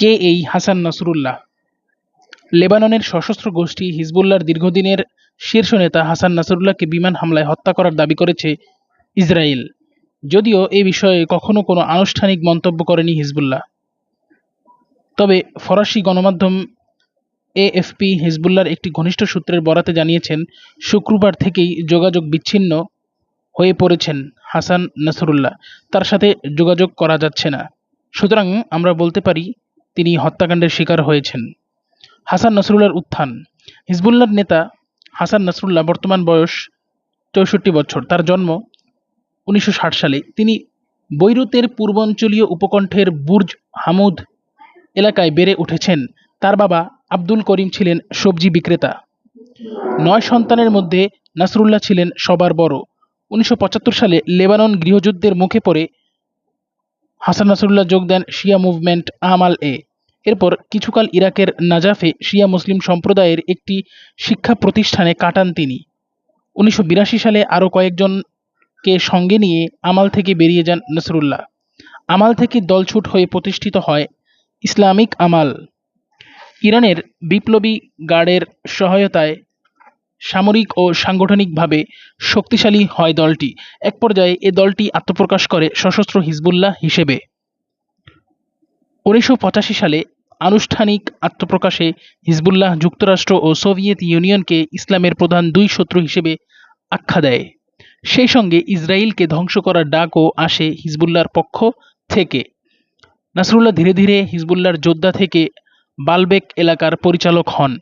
কে এই হাসান নাসরুল্লাহ? লেবাননের সশস্ত্র গোষ্ঠী হিজবুল্লাহর দীর্ঘদিনের শীর্ষ নেতা হাসান নাসরুল্লাহকে বিমান হামলায় হত্যা করার দাবি করেছে ইসরায়েল। যদিও এ বিষয়ে কখনো কোনো আনুষ্ঠানিক মন্তব্য করেনি হিজবুল্লাহ। তবে ফরাসি গণমাধ্যম এএফপি হিজবুল্লাহর একটি ঘনিষ্ঠ সূত্রের বরাতে জানিয়েছেন, শুক্রবার থেকেই যোগাযোগ বিচ্ছিন্ন হয়ে পড়েছেন হাসান নাসরুল্লাহ। তার সাথে যোগাযোগ করা যাচ্ছে না। সুতরাং আমরা বলতে পারি তিনি হত্যাকাণ্ডের শিকার হয়েছেন। হাসান নাসরুল্লাহর উত্থান। হিজবুল্লাহর নেতা হাসান নাসরুল্লাহ বর্তমান বয়স চৌষট্টি বছর। তার জন্ম উনিশশো ষাট সালে। তিনি বৈরুতের পূর্বাঞ্চলীয় উপকণ্ঠের বুর্জ হামুদ এলাকায় বেড়ে উঠেছেন। তার বাবা আব্দুল করিম ছিলেন সবজি বিক্রেতা। নয় সন্তানের মধ্যে নাসরুল্লাহ ছিলেন সবার বড়। উনিশশো পঁচাত্তর সালে লেবানন গৃহযুদ্ধের মুখে পড়ে হাসান নাসরুল্লাহ যোগ দেন শিয়া মুভমেন্ট আমাল এ। এরপর কিছুকাল ইরাকের নাজাফে শিয়া মুসলিম সম্প্রদায়ের একটি শিক্ষা প্রতিষ্ঠানে কাটান তিনি। উনিশশো বিরাশি সালে আরও কয়েকজনকে সঙ্গে নিয়ে আমাল থেকে বেরিয়ে যান নসরুল্লাহ। আমাল থেকে দলছুট হয়ে প্রতিষ্ঠিত হয় ইসলামিক আমাল। ইরানের বিপ্লবী গার্ডের সহায়তায় সামরিক ও সাংগঠনিকভাবে শক্তিশালী হয় দলটি। এক পর্যায়ে এ দলটি আত্মপ্রকাশ করে সশস্ত্র হিজবুল্লাহ হিসেবে। উনিশশো পঁচাশি সালে আনুষ্ঠানিক আত্মপ্রকাশে হিজবুল্লাহ যুক্তরাষ্ট্র ও সোভিয়েত ইউনিয়নকে ইসলামের প্রধান দুই শত্রু হিসেবে আখ্যা দেয়। সেই সঙ্গে ইসরায়েলকে ধ্বংস করার ডাকও আসে হিজবুল্লাহর পক্ষ থেকে। নাসরুল্লাহ ধীরে ধীরে হিজবুল্লাহর যোদ্ধা থেকে বালবেক এলাকার পরিচালক হন।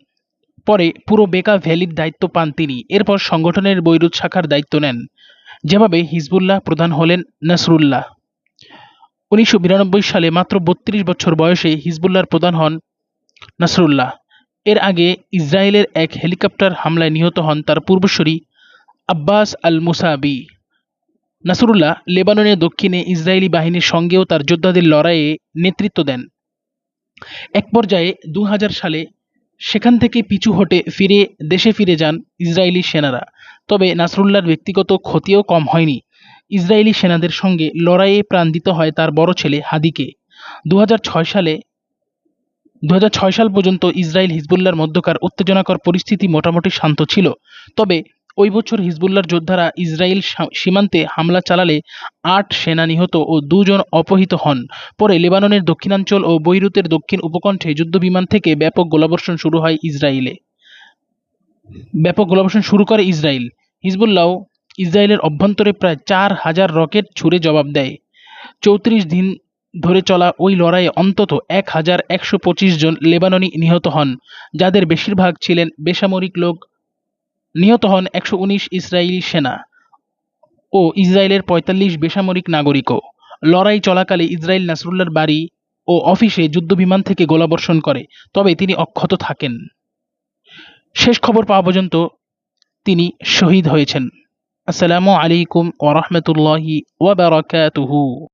পরে পুরো বেকা ভ্যালির দায়িত্ব পান তিনি। এরপর সংগঠনের বৈরুত শাখার দায়িত্ব নেন। যেভাবে হিজবুল্লাহ প্রধান হলেন নাসরুল্লাহ। উনিশশো বিরানব্বই সালে মাত্র বত্রিশ বছর বয়সে হিজবুল্লাহর প্রধান হন নাসরুল্লাহ। এর আগে ইসরায়েলের এক হেলিকপ্টার হামলায় নিহত হন তার পূর্বসূরি আব্বাস আল মুসাবি নাসরুল্লাহ লেবাননের দক্ষিণে ইসরায়েলি বাহিনীর সঙ্গেও তার যোদ্ধাদের লড়াইয়ে নেতৃত্ব দেন। এক পর্যায়ে দু হাজার সালে সেখান থেকে পিছু হটে ফিরে, দেশে ফিরে যান ইসরায়েলি সেনারা। তবে নাসরুল্লাহর ব্যক্তিগত ক্ষতিও কম হয়নি। ইসরায়েলি সেনাদের সঙ্গে লড়াইয়ে প্রাণ দিতে হয় তার বড় ছেলে হাদিকে। দু হাজার ছয় সালে দু হাজার ছয় সাল পর্যন্ত ইসরায়েল হিজবুল্লার মধ্যকার উত্তেজনাকর পরিস্থিতি মোটামুটি শান্ত ছিল। তবে ওই বছর হিজবুল্লার যোদ্ধারা ইসরায়েল সীমান্তে হামলা চালালে আট সেনা নিহত ও দুজন অপহৃত হন। পরে লেবাননের দক্ষিণাঞ্চল ও বৈরুতের দক্ষিণ উপকণ্ঠে যুদ্ধবিমান থেকে ব্যাপক গোলাবর্ষণ শুরু হয় ইসরায়েলে। ব্যাপক গোলাবর্ষণ শুরু করে ইসরায়েল। হিজবুল্লাহ ইসরায়েলের অভ্যন্তরে প্রায় চার হাজার রকেট ছুড়ে জবাব দেয়। চৌত্রিশ দিন ধরে চলা ওই লড়াইয়ে অন্তত এক হাজার একশো পঁচিশ জন লেবাননি নিহত হন, যাদের বেশিরভাগ ছিলেন বেসামরিক লোক নিহত হন একশো উনিশ ইসরায়েলি সেনা ও ইসরায়েলের পঁয়তাল্লিশ বেসামরিক নাগরিকও। লড়াই চলাকালে ইসরায়েল নাসরুল্লাহর বাড়ি ও অফিসে যুদ্ধবিমান থেকে গোলাবর্ষণ করে, তবে তিনি অক্ষত থাকেন। শেষ খবর পাওয়া পর্যন্ত তিনি শহীদ হয়েছেন। আসসালামু আলাইকুম ওরহমতুল্লাহি ওয়াবারাকাতুহু